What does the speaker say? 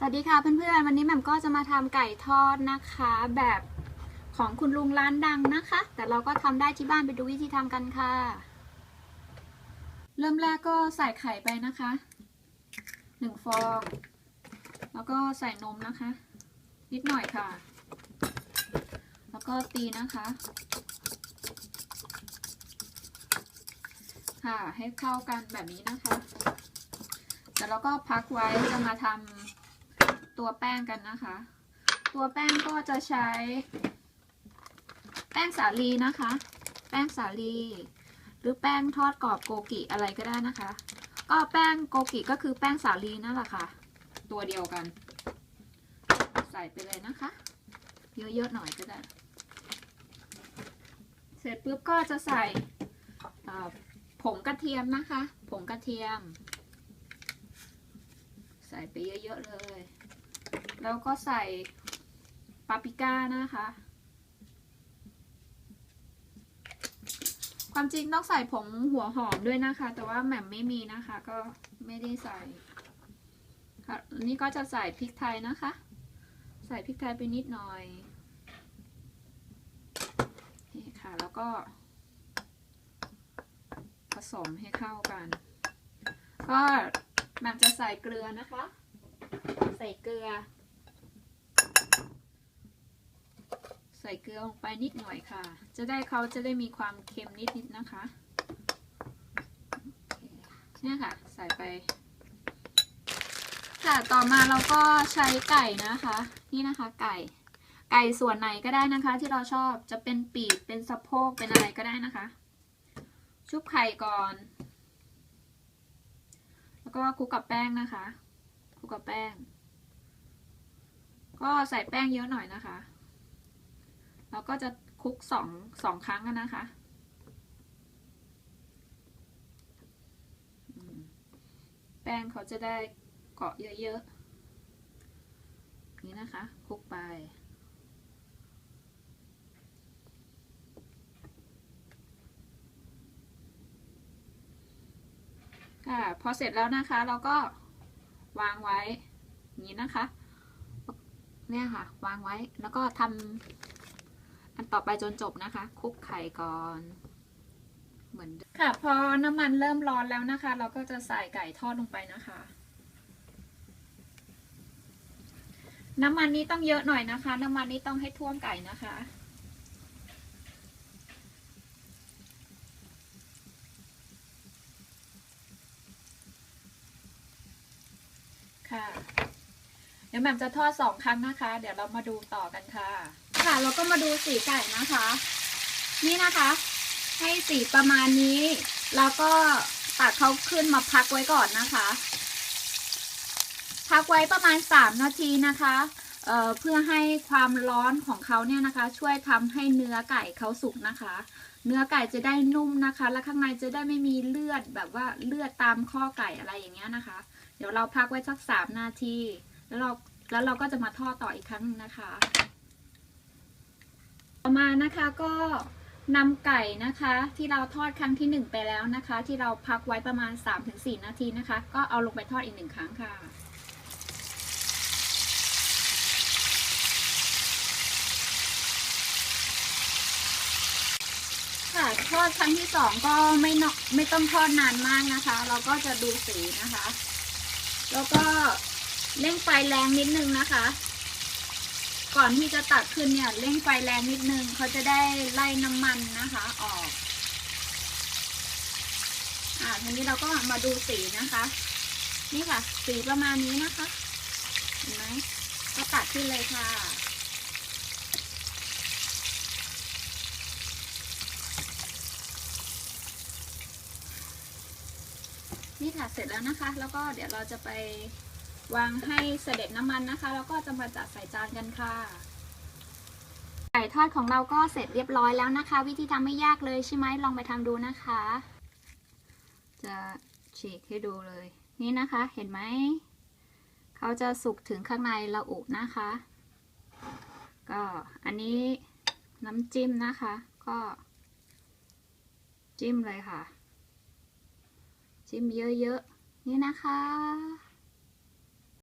สวัสดีค่ะเพื่อนๆ วันนี้แหม่มก็จะมาทำไก่ทอดนะคะ แบบของคุณลุงร้านดังนะคะ แต่เราก็ทำได้ที่บ้านไปดูวิธีทำกันค่ะ เริ่มแรกก็ใส่ไข่ไปนะคะหนึ่งฟองแล้วก็ใส่นมนะคะ นิดหน่อยค่ะ แล้วก็ตีนะคะ ค่ะให้เข้ากันแบบนี้นะคะ แล้วเราก็พักไว้จะมาทำ ตัวแป้งกันนะคะ ตัวแป้งก็จะใช้ แป้งสาลีนะคะ แป้งสาลี หรือแป้งทอดกรอบโกกิอะไรก็ได้นะคะ ก็แป้งโกกิก็คือแป้งสาลีนั่นแหละค่ะ ตัวเดียวกัน ใส่ไปเลยนะคะ เยอะๆหน่อยก็ได้ เสร็จปุ๊บก็จะใส่ผงกระเทียมนะคะ ผงกระเทียม ใส่ไปเยอะ ๆ เลย แล้วก็ใส่ปาปริก้านะคะ ความจริงต้องใส่ผงหัวหอมด้วยนะคะ แต่ว่าแหม่มไม่มีนะคะ ก็ไม่ได้ใส่ค่ะนนี้ก็จะใส่พริกไทยนะคะ ใส่พริกไทยไปนิดหน่อยนี่ค่ะ แล้วก็ ผสมให้เข้ากัน ก็แหม่มจะใส่เกลือนะคะ ใส่เกลือ ส่เกลือลงไปนิดหน่อยค่ะ จะได้เขาจะได้มีความเค็มนิดๆนะคะเนี่ยค่ะ ใส่ไป ค่ะต่อมาเราก็ใช้ไก่นะคะ นี่นะคะ ไก่ ไก่ส่วนไหนก็ได้นะคะ ที่เราชอบจะเป็นปีกเป็นสะโพกเป็นอะไรก็ได้นะคะ ชุบไข่ก่อน แล้วก็คลุกกับแป้งนะคะคลุกกับแป้ง ก็ใส่แป้งเยอะหน่อยนะคะ แล้วก็จะคลุกสองสองครั้งนะคะ แป้งเขาจะได้เกาะเยอะๆ นี่นะคะคลุกไปค่ะพอเสร็จแล้วนะคะเราก็วางไว้นี้นะคะ เนี่ยค่ะ วางไว้แล้วก็ทำ อันต่อไปจนจบนะคะคลุกไข่ก่อนเหมือนเดิมค่ะพอน้ำมันเริ่มร้อนแล้วนะคะ เราก็จะใส่ไก่ทอดลงไปนะคะ น้ำมันนี้ต้องเยอะหน่อยนะคะ น้ำมันนี้ต้องให้ท่วมไก่นะคะค่ะ เดี๋ยวแหม่มจะทอดสองครั้งนะคะ เดี๋ยวเรามาดูต่อกันค่ะ ค่ะ เราก็มาดูสีไก่นะคะ นี่นะคะ ให้สีประมาณนี้ แล้วก็ตักเขาขึ้นมาพักไว้ก่อนนะคะ พักไว้ประมาณสามนาทีนะคะเเพื่อให้ความร้อนของเขาเนี่ยนะคะ ช่วยทำให้เนื้อไก่เขาสุกนะคะ เนื้อไก่จะได้นุ่มนะคะ และข้างในจะได้ไม่มีเลือดแบบว่าเลือดตามข้อไก่อะไรอย่างเงี้ยนะคะ เดี๋ยวเราพักไว้สักสามนาที แล้วเราแล้วเราก็จะมาทอดต่ออีกครั้งนะคะ อมานะคะก็นำไก่นะคะที่เราทอดครั้งที่หนึ่งไปแล้วนะคะ ที่เราพักไว้ประมาณ 3-4 นาทีนะคะ ก็เอาลงไปทอดอีกหนึ่งครั้งค่ะ ค่ะทอดครั้งที่สองก็ไม่นไม่ต้องทอดนานมากนะคะ เราก็จะดูสีนะคะ แล้วก็เร่งไฟแรงนิดนึงนะคะ ก่อนที่จะตักขึ้นเนี่ยเร่งไฟแรงนิดนึงเขาจะได้ไล่น้ำมันนะคะออกอ่าทีนี้เราก็มาดูสีนะคะ นี่ค่ะ สีประมาณนี้นะคะ เห็นไหมก็ตักขึ้นเลยค่ะนี่ค่ะเสร็จแล้วนะคะ แล้วก็เดี๋ยวเราจะไป วางให้เสด็จน้ำมันนะคะ แล้วก็จะมาจัดใส่จานกันค่ะ ไก่ทอดของเราก็เสร็จเรียบร้อยแล้วนะคะ วิธีทำไม่ยากเลยใช่ไหมลองไปทำดูนะคะ จะฉีกให้ดูเลย นี่นะคะเห็นไหมเขาจะสุกถึงข้างในระอุนะคะ ก็อันนี้น้ำจิ้มนะคะ ก็ จิ้มเลยค่ะ จิ้มเยอะๆนี่นะคะ